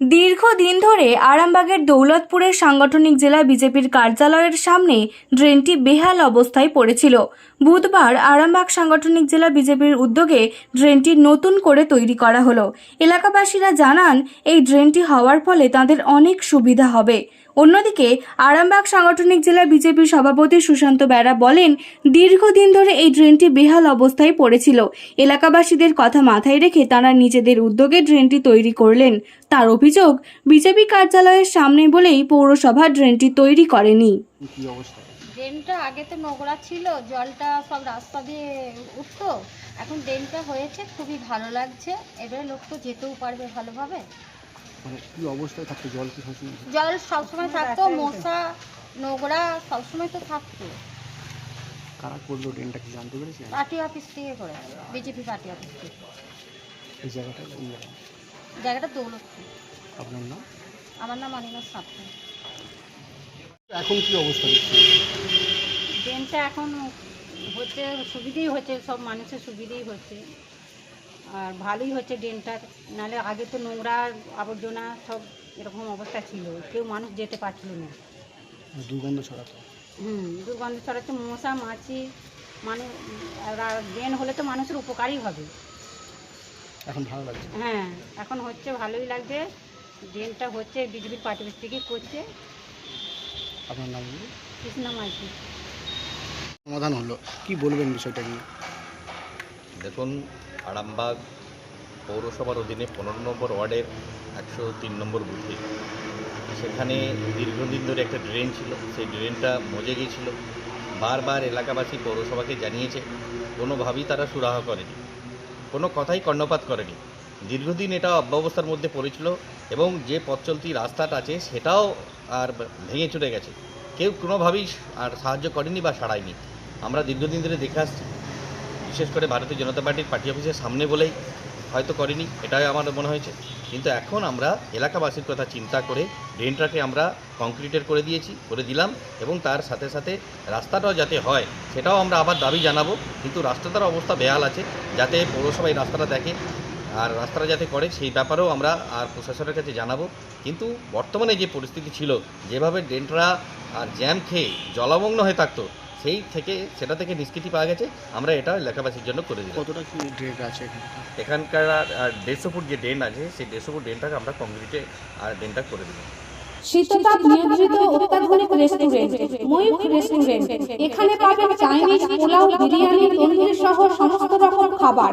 দীর্ঘদিন ধরে আরামবাগের দৌলতপুরের সাংগঠনিক জেলা বিজেপির কার্যালয়ের সামনে ড্রেনটি বেহাল অবস্থায় পড়েছিল। বুধবার আরামবাগ সাংগঠনিক জেলা বিজেপির উদ্যোগে ড্রেনটি নতুন করে তৈরি করা হলো। এলাকাবাসীরা জানান, এই ড্রেনটি হওয়ার ফলে তাদের অনেক সুবিধা হবে। অন্যদিকে, আরামবাগ সাংগঠনিক জেলা বিজেপির সভাপতি সুশান্ত বেরা বলেন, দীর্ঘদিন ধরে এই ড্রেনটি বেহাল অবস্থায় পড়েছিল। এলাকাবাসীদের কথা মাথায় রেখে তারা নিজেদের উদ্যোগে ড্রেনটি তৈরি করলেন। তার অভিযোগ বিজেপি কার্যালয়ের সামনে বলেই পৌরসভা ড্রেনটি তৈরি করেনি। ড্রেনটা আগে তো নোংরা ছিল জলটা সব রাস্তা দিয়ে উঠতো এখন ড্রেনটা হয়েছে খুবই ভালো লাগছে এবারে লোক তো যেতেও পারবে ভালোভাবে। মানে কি অবস্থায় থাকতো? জল কি সবসময় জল সবসময় থাকতো মশা নোংরা সবসময় তো থাকতো। কারা করল ড্রেনটা কি জানতে পেরেছেন? পার্টি অফিস থেকে করে বিজেপি পার্টি অফিস থেকে। এই জায়গাটা জায়গাটা দৌলতপুর আপনার নাম? আমার নাম অনিমা সাপ্তাহ। এখন কি অবস্থা ট্রেনটা এখন হচ্ছে সুবিধেই হচ্ছে সব মানুষের সুবিধেই হচ্ছে। আর ভালোই হচ্ছে ড্রেনটা নাহলে আগে তো নোংরা আবর্জনা সব এরকম অবস্থা ছিল। কেউ মানুষ যেতে পারছিল না। দুর্গন্ধ ছড়াতো। হুম দুর্গন্ধ ছড়াচ্ছে মশা মাছি মানুষ ড্রেন হলে তো মানুষের উপকারই হবে। এখন ভালো লাগছে। হ্যাঁ এখন হচ্ছে ভালোই লাগছে। ড্রেনটা হচ্ছে বিজেপির পার্টি অফিস থেকে করছে। আপনার নাম কৃষ্ণা মাইতি। সমাধান হলো। কি বলবেন বিষয়টা নিয়ে? দেখুন আরামবাগ পৌরসভার অধীনে পনেরো নম্বর ওয়ার্ডের একশো তিন নম্বর বুথে। সেখানে দীর্ঘদিন ধরে একটা ড্রেন ছিল। সেই ড্রেনটা মজে গিয়েছিল। বারবার এলাকাবাসী পৌরসভাকে জানিয়েছে কোনোভাবেই তারা সুরাহা করেনি। কোনো কথাই কর্ণপাত করেনি। দীর্ঘদিন এটা অব্যবস্থার মধ্যে পড়েছিল এবং যে পথ চলতি রাস্তাটা আছে সেটাও আর ভেঙে চলে গেছে। কেউ কোনোভাবেই আর সাহায্য করেনি বা সারায়নি আমরা দীর্ঘদিন ধরে দেখে আসছি। বিশেষ করে ভারতীয় জনতা পার্টির পার্টি অফিসের সামনে বলেই হয়তো করেনি, এটাই আমার মনে হয়েছে। কিন্তু এখন আমরা এলাকাবাসীর কথা চিন্তা করে ড্রেনটাকে আমরা কংক্রিটের করে দিয়েছি, করে দিলাম এবং তার সাথে সাথে রাস্তাটাও যাতে হয়, সেটাও আমরা আবার দাবি জানাব। কিন্তু রাস্তাটার অবস্থা বেহাল আছে, যাতে পৌরসভা এই রাস্তাটা দেখে আর রাস্তাটা যাতে করে, সেই ব্যাপারেও আমরা আর প্রশাসনের কাছে জানাব। কিন্তু বর্তমানে যে পরিস্থিতি ছিল, যেভাবে ড্রেনটা আর জ্যাম খেয়ে জলমগ্ন হয়ে থাকতো সেই থেকে সেটা থেকে নিষ্কৃতি পাওয়া গেছে আমরা এটা এলাকাবাসীর জন্য করে দিই কতটা কি ড্রেন আছে এখানকার? আর দেড়শো ফুট যে ড্রেন আছে সেই দেড়শো ফুট ড্রেনটাকে আমরা কংক্রিটে আর ড্রেনটা করে দিলাম। শীততাপ নিয়ন্ত্রিত অত্যাধুনিক রেস্টুরেন্ট ময়ূখ রেস্টুরেন্ট এখানে পাবেন চাইনিজ পোলাও বিরিয়ানি তন্দুরি সহ সমস্ত রকম খাবার।